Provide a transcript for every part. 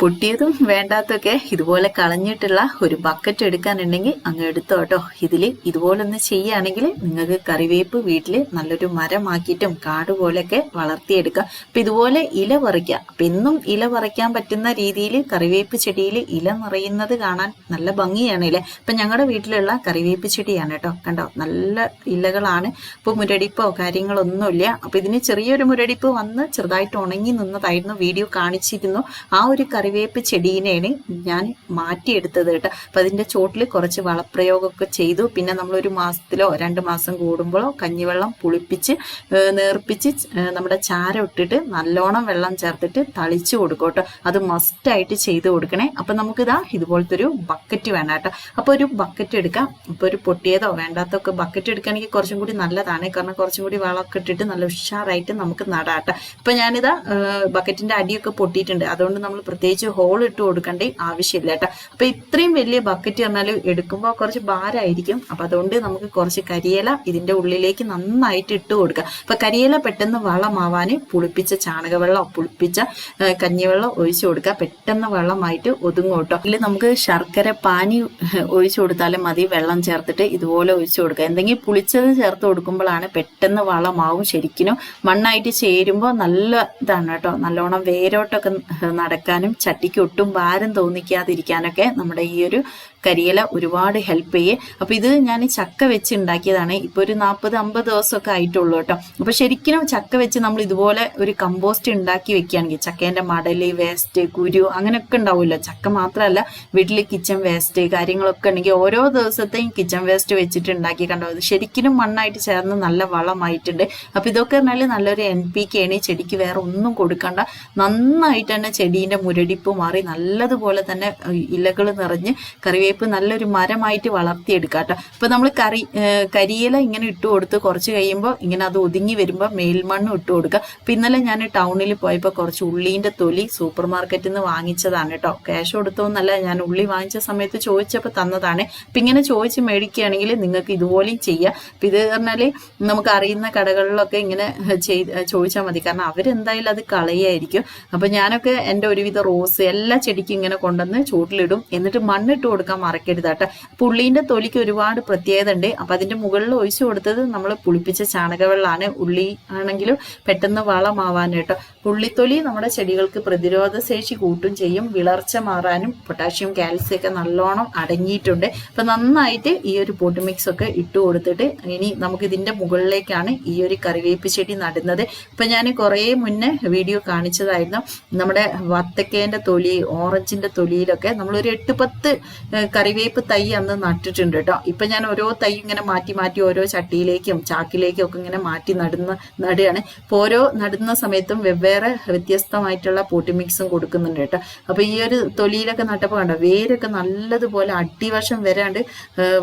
പൊട്ടിയതും വേണ്ടാത്തൊക്കെ ഇതുപോലെ കളഞ്ഞിട്ടുള്ള ഒരു ബക്കറ്റ് എടുക്കാനുണ്ടെങ്കിൽ അങ്ങ് എടുത്തോ കേട്ടോ. ഇതിൽ ഇതുപോലെ ഒന്ന് ചെയ്യുകയാണെങ്കിൽ നിങ്ങൾക്ക് കറിവേപ്പ് വീട്ടിൽ നല്ലൊരു മരമാക്കിയിട്ടും കാട് പോലെയൊക്കെ വളർത്തിയെടുക്കാം. അപ്പം ഇതുപോലെ ഇല പറിക്കാം അപ്പം എന്നും ഇല പറിക്കാൻ പറ്റുന്ന രീതിയിൽ കറിവേപ്പ് ചെടിയിൽ ഇല നിറയുന്നത് കാണാൻ നല്ല ഭംഗിയാണ് ഇല്ലേ അപ്പം ഞങ്ങളുടെ വീട്ടിലുള്ള കറിവേപ്പ് ചെടിയാണ് കേട്ടോ. കണ്ടോ? നല്ല ഇലകളാണ്. ഇപ്പോൾ മുരടിപ്പോ കാര്യങ്ങളൊന്നുമില്ല. അപ്പം ഇതിന് ചെറിയൊരു മുരടിപ്പ് വന്ന് ചെറുതായിട്ട് ഉണങ്ങി നിന്നതായിരുന്നു വീഡിയോ കാണിച്ചിരുന്നു. ആ ഒരു കറിവേപ്പ് ചെടീനെയാണ് ഞാൻ മാറ്റിയെടുത്തത് കേട്ടോ. അപ്പം അതിന്റെ ചോട്ടിൽ കുറച്ച് വളപ്രയോഗമൊക്കെ ചെയ്തു. പിന്നെ നമ്മളൊരു മാസത്തിലോ രണ്ട് മാസം കൂടുമ്പോഴോ കഞ്ഞിവെള്ളം പുളിപ്പിച്ച് നേർപ്പിച്ച് നമ്മുടെ ചാര ഇട്ടിട്ട് നല്ലോണം വെള്ളം ചേർത്തിട്ട് തളിച്ചു കൊടുക്കും കേട്ടോ. അത് മസ്റ്റായിട്ട് ചെയ്ത് കൊടുക്കണേ. അപ്പം നമുക്കിതാ ഇതുപോലത്തെ ഒരു ബക്കറ്റ് വേണം കേട്ടോ. അപ്പോൾ ഒരു ബക്കറ്റ് എടുക്കാം. ഇപ്പോൾ ഒരു പൊട്ടിയതോ വേണ്ടാത്തൊക്കെ ബക്കറ്റ് എടുക്കുകയാണെങ്കിൽ കുറച്ചും കൂടി നല്ലതാണ്. കാരണം കുറച്ചും കൂടി വളമൊക്കെ ഇട്ടിട്ട് നല്ല ഉഷാറായിട്ട് നമുക്ക് നടാട്ടോ ഇപ്പം ഞാനിതാ ബക്കറ്റിന്റെ അടിയൊക്കെ പൊട്ടിയിട്ടുണ്ട്. അതുകൊണ്ട് നമ്മൾ പ്രത്യേകിച്ച് ഹോൾ ഇട്ട് കൊടുക്കേണ്ട ആവശ്യമില്ല കേട്ടോ അപ്പൊ ഇത്രയും വലിയ ബക്കറ്റ് പറഞ്ഞാൽ എടുക്കുമ്പോൾ കുറച്ച് ഭാരമായിരിക്കും. അപ്പൊ അതുകൊണ്ട് നമുക്ക് കുറച്ച് കരിയില ഇതിന്റെ ഉള്ളിലേക്ക് നന്നായിട്ട് ഇട്ട് കൊടുക്കുക അപ്പൊ കരിയില പെട്ടെന്ന് വളമാവാൻ പുളിപ്പിച്ച ചാണകവെള്ളം പുളിപ്പിച്ച കഞ്ഞിവെള്ളം ഒഴിച്ചു കൊടുക്കുക പെട്ടെന്ന് വെള്ളമായിട്ട് ഒതുങ്ങും കേട്ടോ ഇതിൽ നമുക്ക് ശർക്കര പാനി ഒഴിച്ചു കൊടുത്താലും മതി. വെള്ളം ചേർത്തിട്ട് ഇതുപോലെ ഒഴിച്ചു കൊടുക്കുക എന്തെങ്കിലും പുളിച്ചത് ചേർത്ത് കൊടുക്കുമ്പോഴാണ് പെട്ടെന്ന് വളമാവും ശരിക്കും മണ്ണായിട്ട് ചേരുമ്പോൾ നല്ല ഇതാണ് കേട്ടോ നല്ലോണം വേരോട്ടൊക്കെ നടക്കാനും ചട്ടിക്ക് ഒട്ടും ഭാരം തോന്നിക്കാതിരിക്കാനൊക്കെ നമ്മുടെ ഈ ഒരു കരിയില ഒരുപാട് ഹെൽപ്പ് ചെയ്യേ. അപ്പം ഇത് ഞാൻ ചക്ക വെച്ച് ഉണ്ടാക്കിയതാണ് ഇപ്പോൾ ഒരു നാൽപ്പത് അമ്പത് ദിവസമൊക്കെ ആയിട്ടുള്ളൂ കേട്ടോ. അപ്പോൾ ശരിക്കും ചക്ക വെച്ച് നമ്മൾ ഇതുപോലെ ഒരു കമ്പോസ്റ്റ് ഉണ്ടാക്കി വെക്കുകയാണെങ്കിൽ ചക്കേന്റെ മടൽ വേസ്റ്റ് കുരു അങ്ങനെയൊക്കെ ഉണ്ടാവുമല്ലോ ചക്ക മാത്രമല്ല വീട്ടിൽ കിച്ചൺ വേസ്റ്റ് കാര്യങ്ങളൊക്കെ ഉണ്ടെങ്കിൽ ഓരോ ദിവസത്തെയും കിച്ചൺ വേസ്റ്റ് വെച്ചിട്ട് ഉണ്ടാക്കി കണ്ടോ അത് ശരിക്കും മണ്ണായിട്ട് ചേർന്ന് നല്ല വളമായിട്ടുണ്ട്. അപ്പോൾ ഇതൊക്കെ പറഞ്ഞാൽ നല്ലൊരു എൻ പി കെ ആണ്. ചെടിക്ക് വേറെ ഒന്നും കൊടുക്കണ്ട. നന്നായിട്ട് തന്നെ ചെടീന്റെ മുരടിപ്പ് മാറി നല്ലതുപോലെ തന്നെ ഇലകൾ നിറഞ്ഞ് കറിവേപ്പ് നല്ലൊരു മരമായിട്ട് വളർത്തിയെടുക്കാം കേട്ടോ. അപ്പൊ നമ്മൾ കറി കരിയില ഇങ്ങനെ ഇട്ട് കൊടുത്ത് കുറച്ച് കഴിയുമ്പോൾ ഇങ്ങനെ അത് ഒതുങ്ങി വരുമ്പോൾ മേൽമണ്ണും ഇട്ട് കൊടുക്കുക അപ്പൊ ഇന്നലെ ഞാൻ ടൗണിൽ പോയപ്പോൾ കുറച്ച് ഉള്ളീന്റെ തൊലി സൂപ്പർ മാർക്കറ്റിൽ നിന്ന് വാങ്ങിച്ചതാണ് കേട്ടോ. ക്യാഷ് കൊടുത്തോന്നല്ല ഞാൻ ഉള്ളി വാങ്ങിച്ച സമയത്ത് ചോദിച്ചപ്പോൾ തന്നതാണ്. അപ്പൊ ഇങ്ങനെ ചോദിച്ച് മേടിക്കുകയാണെങ്കിൽ നിങ്ങൾക്ക് ഇതുപോലെയും ചെയ്യാം. അപ്പൊ ഇത് പറഞ്ഞാൽ നമുക്ക് അറിയുന്ന കടകളിലൊക്കെ ഇങ്ങനെ ചെയ്ത് ചോദിച്ചാൽ മതി. കാരണം അവരെന്തായാലും അത് കളയായിരിക്കും. അപ്പൊ ഞാനൊക്കെ എന്റെ ഒരുവിധ റോസ് എല്ലാ ചെടിക്കും ഇങ്ങനെ കൊണ്ടുവന്ന് ചൂട്ടിലിടും. എന്നിട്ട് മണ്ണിട്ട് കൊടുക്കാൻ മറക്കരുത് കേട്ടോ പുള്ളീന്റെ തൊലിക്ക് ഒരുപാട് പ്രത്യേകത ഉണ്ട് അപ്പൊ അതിന്റെ മുകളിൽ ഒഴിച്ചു കൊടുത്തത് നമ്മൾ പുളിപ്പിച്ച ചാണകവെള്ളമാണ്. ഉള്ളി ആണെങ്കിലും പെട്ടെന്ന് വളമാവാൻ കേട്ടോ പുള്ളിത്തൊലി നമ്മുടെ ചെടികൾക്ക് പ്രതിരോധ ശേഷി കൂട്ടും ചെയ്യും വിളർച്ച മാറാനും പൊട്ടാഷ്യം കാൽസ്യം ഒക്കെ നല്ലോണം അടങ്ങിയിട്ടുണ്ട്. അപ്പൊ നന്നായിട്ട് ഈ ഒരു പോട്ട് മിക്സ് ഒക്കെ ഇട്ട് കൊടുത്തിട്ട് ഇനി നമുക്ക് ഇതിന്റെ മുകളിലേക്കാണ് ഈ ഒരു കറിവേപ്പ് ചെടി നടുന്നത്. ഇപ്പൊ ഞാൻ കുറേ മുന്നേ വീഡിയോ കാണിച്ചതായിരുന്നു. നമ്മുടെ വത്തക്കേന്റെ തൊലി ഓറഞ്ചിന്റെ തൊലിയിലൊക്കെ നമ്മൾ ഒരു എട്ട് പത്ത് കറിവേപ്പ് തൈ അന്ന് നട്ടിട്ടുണ്ട് കേട്ടോ. ഇപ്പൊ ഞാൻ ഓരോ തൈ ഇങ്ങനെ മാറ്റി മാറ്റി ഓരോ ചട്ടിയിലേക്കും ചാക്കിലേക്കും ഒക്കെ ഇങ്ങനെ മാറ്റി നടുന്ന നടുകയാണ്. ഇപ്പൊ ഓരോ നടുന്ന സമയത്തും വെവ്വേറെ വ്യത്യസ്തമായിട്ടുള്ള പോട്ടി മിക്സും കൊടുക്കുന്നുണ്ട് കേട്ടോ. അപ്പൊ ഈ ഒരു തൊലിയിലൊക്കെ നട്ടപ്പോൾ കണ്ടോ വേരൊക്കെ നല്ലതുപോലെ അടിവശം വരാണ്ട്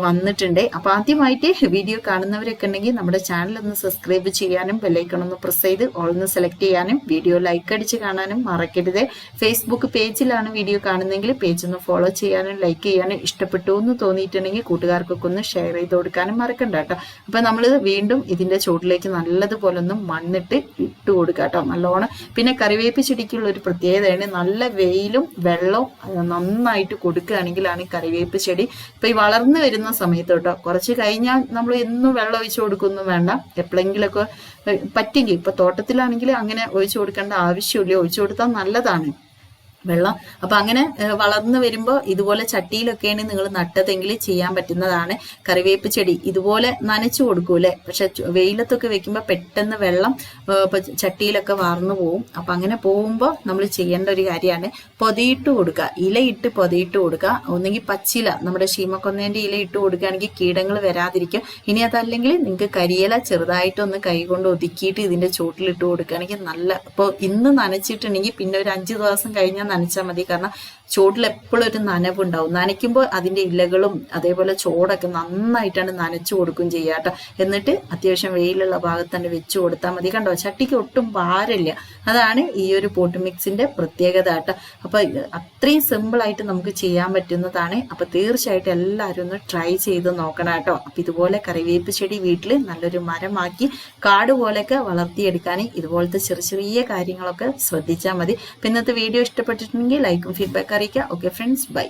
വന്നിട്ടുണ്ട്. അപ്പൊ ആദ്യമായിട്ട് വീഡിയോ കാണുന്നവരൊക്കെ ഉണ്ടെങ്കിൽ നമ്മുടെ ചാനൽ ഒന്ന് സബ്സ്ക്രൈബ് ചെയ്യാനും ബെല്ലൈക്കൺ ഒന്ന് പ്രസ് ചെയ്ത് ഓൾ ഒന്ന് സെലക്ട് ചെയ്യാനും വീഡിയോ ലൈക്ക് അടിച്ച് കാണാനും മറക്കരുത്. ഫേസ്ബുക്ക് പേജിലാണ് വീഡിയോ കാണുന്നതെങ്കിൽ പേജ് ഒന്ന് ഫോളോ ചെയ്യാനും ലൈക്ക് ചെയ്യാനും ഇഷ്ടപ്പെട്ടു എന്ന് തോന്നിയിട്ടുണ്ടെങ്കിൽ കൂട്ടുകാർക്കൊക്കെ ഒന്ന് ഷെയർ ചെയ്ത് കൊടുക്കാനും മറക്കണ്ട കേട്ടോ. അപ്പൊ നമ്മൾ വീണ്ടും ഇതിന്റെ ചുവട്ടിലേക്ക് നല്ലതുപോലെ ഒന്ന് മണ്ണിട്ട് ഇട്ട് കൊടുക്കുക കേട്ടോ നല്ലോണം പിന്നെ കറിവേപ്പ് ചെടിക്കുള്ള ഒരു പ്രത്യേകതയാണ് നല്ല വെയിലും വെള്ളവും നന്നായിട്ട് കൊടുക്കുകയാണെങ്കിലാണ് കറിവേപ്പ് ചെടി ഇപ്പൊ ഈ വളർന്നു വരുന്ന സമയത്ത് കേട്ടോ കുറച്ച് കഴിഞ്ഞാൽ നമ്മൾ എന്നും വെള്ളം ഒഴിച്ചു കൊടുക്കൊന്നും വേണ്ട. എപ്പോഴെങ്കിലൊക്കെ പറ്റുമെങ്കിൽ ഇപ്പൊ തോട്ടത്തിലാണെങ്കിൽ അങ്ങനെ ഒഴിച്ചു കൊടുക്കേണ്ട ആവശ്യമില്ല. ഒഴിച്ചു കൊടുത്താൽ നല്ലതാണ്. വെള്ളം. അപ്പൊ അങ്ങനെ വളർന്നു വരുമ്പോൾ ഇതുപോലെ ചട്ടിയിലൊക്കെയാണ് നിങ്ങൾ നട്ടതെങ്കിൽ ചെയ്യാൻ പറ്റുന്നതാണ്. കറിവേപ്പ് ചെടി ഇതുപോലെ നനച്ചു കൊടുക്കൂലേ പക്ഷെ വെയിലത്തൊക്കെ വെക്കുമ്പോൾ പെട്ടെന്ന് വെള്ളം ചട്ടിയിലൊക്കെ വാർന്നു പോവും. അപ്പൊ അങ്ങനെ പോകുമ്പോൾ നമ്മൾ ചെയ്യേണ്ട ഒരു കാര്യമാണ് പൊതിയിട്ട് കൊടുക്കുക ഇലയിട്ട് പൊതിയിട്ട് കൊടുക്കുക ഒന്നെങ്കിൽ പച്ചില നമ്മുടെ ശീമക്കൊന്നേന്റെ ഇല ഇട്ട് കൊടുക്കുകയാണെങ്കിൽ കീടങ്ങൾ വരാതിരിക്കും. ഇനി അതല്ലെങ്കിൽ നിങ്ങൾക്ക് കരിയില ചെറുതായിട്ടൊന്ന് കൈ കൊണ്ട് ഒതുക്കിയിട്ട് ഇതിന്റെ ചോട്ടിലിട്ട് കൊടുക്കുകയാണെങ്കിൽ നല്ല ഇപ്പോൾ ഇന്ന് നനച്ചിട്ടുണ്ടെങ്കിൽ പിന്നെ ഒരു അഞ്ച് ദിവസം കഴിഞ്ഞാൽ നനച്ചാൽ മതി. കാരണം ചുവട്ടിൽ എപ്പോഴും ഒരു നനവുണ്ടാവും. നനയ്ക്കുമ്പോൾ അതിന്റെ ഇലകളും അതേപോലെ ചോടൊക്കെ നന്നായിട്ടാണ് നനച്ചു കൊടുക്കും ചെയ്യാട്ടോ എന്നിട്ട് അത്യാവശ്യം വെയിലുള്ള ഭാഗത്ത് തന്നെ വെച്ച് കൊടുത്താൽ മതി. കണ്ടോ? ചട്ടിക്ക് ഒട്ടും ഭാരമില്ല. അതാണ് ഈ ഒരു പോട്ട് മിക്സിന്റെ പ്രത്യേകത കേട്ടോ. അപ്പൊ അത്രയും സിമ്പിളായിട്ട് നമുക്ക് ചെയ്യാൻ പറ്റുന്നതാണ്. അപ്പൊ തീർച്ചയായിട്ടും എല്ലാവരും ഒന്ന് ട്രൈ ചെയ്ത് നോക്കണം കേട്ടോ. അപ്പൊ ഇതുപോലെ കറിവേപ്പ് ചെടി വീട്ടിൽ നല്ലൊരു മരമാക്കി കാട് പോലെയൊക്കെ വളർത്തിയെടുക്കാൻ ഇതുപോലത്തെ ചെറിയ ചെറിയ കാര്യങ്ങളൊക്കെ ശ്രദ്ധിച്ചാൽ മതി. ഇന്നത്തെ വീഡിയോ ഇഷ്ടപ്പെട്ടിട്ട് ಇಷ್ಟ ನಿಮಗೆ ಲೈಕ್ ಫೀಡ್ಬ್ಯಾಕ್ ಕರೀಕ್ಯಾ ಓಕೆ ಫ್ರೆಂಡ್ಸ್ ಬೈ